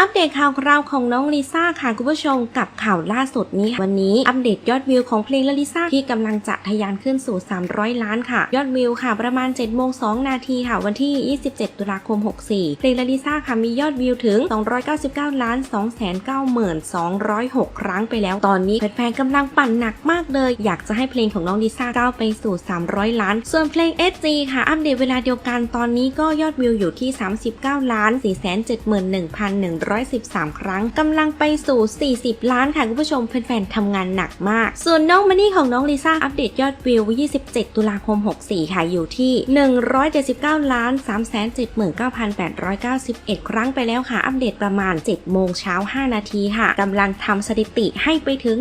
อัปเดตข่าวคราวของน้องลิซ่าค่ะคุณผู้ชมกับข่าวล่าสุดนี้ วันนี้อัปเดตยอดวิวของเพลงลิซ่าที่กำลังจะทะยานขึ้นสู่ 300 ล้านค่ะ ยอดวิวค่ะ ประมาณ7โมง2นาทีค่ะ วันที่ 27 ตุลาคม 64 เพลงลิซ่าค่ะมียอดวิวถึง 299 ล้าน 292,206 ครั้งไปแล้วตอนนี้แฟนๆกำลังปั่นหนักมากเลย อยากจะให้เพลงของน้องลิซ่าก้าวไปสู่ 300 ล้าน ส่วนเพลง SG ค่ะ อัปเดตเวลาเดียวกันตอนนี้ก็ยอดวิวอยู่ที่ 39 ล้าน4 7 1 1 713 ครั้งกำลังไปสู่ 40 ล้านค่ะคุณผู้ชมแฟนๆทำงานหนักมาก ส่วนน้องมันนี่ของน้องลิซ่าอัปเดตยอดวิว 27 ตุลาคม 64 ค่ะอยู่ที่ 179 ล้าน 379,891 ครั้งไปแล้วค่ะ อัปเดตประมาณ 7 โมงเช้า 5 นาทีค่ะกำลังทำสถิติให้ไปถึง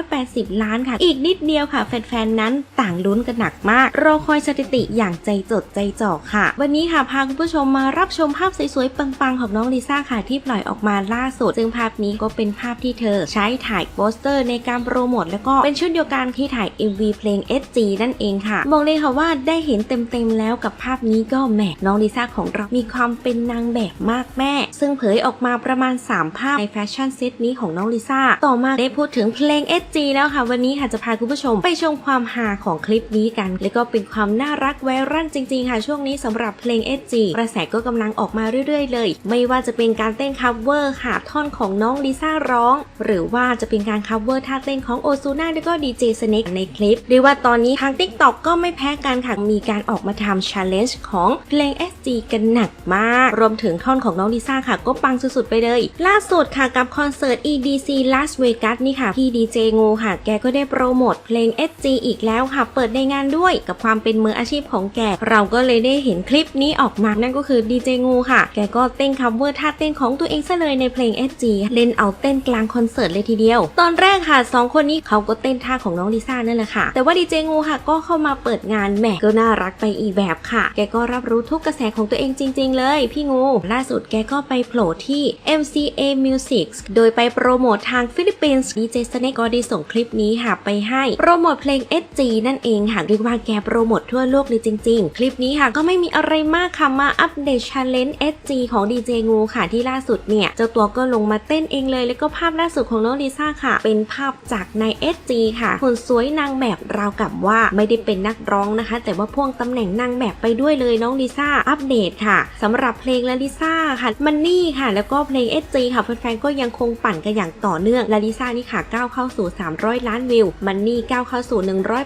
180 ล้านค่ะ อีกนิดเดียวค่ะ แฟนๆ นั้นต่างลุ้นกันหนักมาก รอคอยสถิติอย่างใจจดใจจ่อค่ะ วันนี้ค่ะพาคุณผู้ชมมารับชมภาพสวยๆ ปังๆ ของน้องลิซ่าค่ะที่ปล่อยออกมาล่าสุด ซึ่งภาพนี้ก็เป็นภาพที่เธอใช้ถ่ายโปสเตอร์ในการโปรโมทแล้วก็เป็นชุดเดียวกันที่ถ่าย MV เพลง SG นั่นเองค่ะ บอกเลยค่ะว่าได้เห็นเต็มๆแล้วกับภาพนี้ก็แหมน้องลิซ่าของเรามีความเป็นนางแบบมากแม่ ซึ่งเผยออกมาประมาณ 3 ภาพในแฟชั่นเซตนี้ของน้องลิซ่าต่อมาได้พูดถึงเพลง SG แล้วค่ะ วันนี้ค่ะจะพาคุณผู้ชม ไปชมความฮาของคลิปนี้กัน แล้วก็เป็นความน่ารักไวรัลจริง ๆ ค่ะช่วงนี้สำหรับเพลง SG กระแสก็กำลังออกมาเรื่อยๆ เลย ไม่ว่าจะเป็นการเต้นคัฟเวอร์ค่ะ ท่อนของน้องลิซ่าร้อง หรือว่าจะเป็นการคัฟเวอร์ท่าเต้นของโอซูน่าแล้วก็ดีเจสเน็กในคลิปเรียกว่าตอนนี้ทาง TikTok ก็ไม่แพ้กันค่ะ มีการออกมาทำ Challenge ของเพลง SG กันหนักมาก รวมถึงท่อนของน้องลิซ่าค่ะ ก็ปังสุดๆไปเลย ล่าสุดค่ะกับคอนเสิร์ต EDC Las Vegas นี่ค่ะพี่ดีเจงูค่ะ แกก็ได้โปรโมทเพลง SG อีกแล้วค่ะ เปิดในงานด้วยกับความเป็นมืออาชีพของแก เราก็เลยได้เห็นคลิปนี้ออกมานั่นก็คือดีเจงูค่ะ แกก็เต้นคัฟเวอร์ท่าเต้นของตัวเองซะเลยในเพลง SG เล่นเอาเต้นกลางคอนเสิร์ตเลยทีเดียว ตอนแรกค่ะสองคนนี้เขาก็เต้นท่าของน้องลิซ่านั่นแหละค่ะ แต่ว่าดีเจงูค่ะก็เข้ามาเปิดงานแหมก็น่ารักไปอีกแบบค่ะ แกก็รับรู้ทุกกระแสของตัวเองจริง ๆ เลย พี่งู ล่าสุดแกก็ไปโผล่ที่ MCA Music โดยไปโปรโมททางฟิลิปปินส์ดีเจสเนกก็ได้ส่งคลิปนี้ค่ะไปให้โปรโมทเพลง SG นั่นเองค่ะเรียกว่าแกโปรโมททั่วโลกเลยจริง ๆ คลิปนี้ค่ะก็ไม่มีอะไรมากค่ะมาอัปเดต Challenge SG ของดีเจงูค่ะที่ล่าสุดเนี่ยเจ้าตัวก็ลงมาเต้นเองเลย แล้วก็ภาพล่าสุดของน้องลิซ่าค่ะ เป็นภาพจากใน SG ค่ะหุ่นสวยนางแบบราวกับว่าไม่ได้เป็นนักร้องนะคะ แต่ว่าพ่วงตำแหน่งนางแบบไปด้วยเลยน้องลิซ่าอัปเดตค่ะสำหรับเพลงลาลิซ่าค่ะมันนี่ค่ะ แล้วก็เพลง SG ค่ะแฟนๆก็ยังคงปั่นกันอย่างต่อเนื่องลาลิซ่านี่ค่ะก้าวเข้าสู่ 300 ล้านวิวมันนี่ก้าวเข้าสู่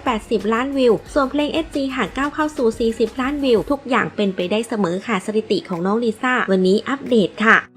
180 ล้านวิว ส่วนเพลง SG ค่ะก้าวเข้าสู่ 40 ล้านวิว ทุกอย่างเป็นไปได้เสมอค่ะสถิติของน้องลิซ่าวันนี้อัปเดตค่ะ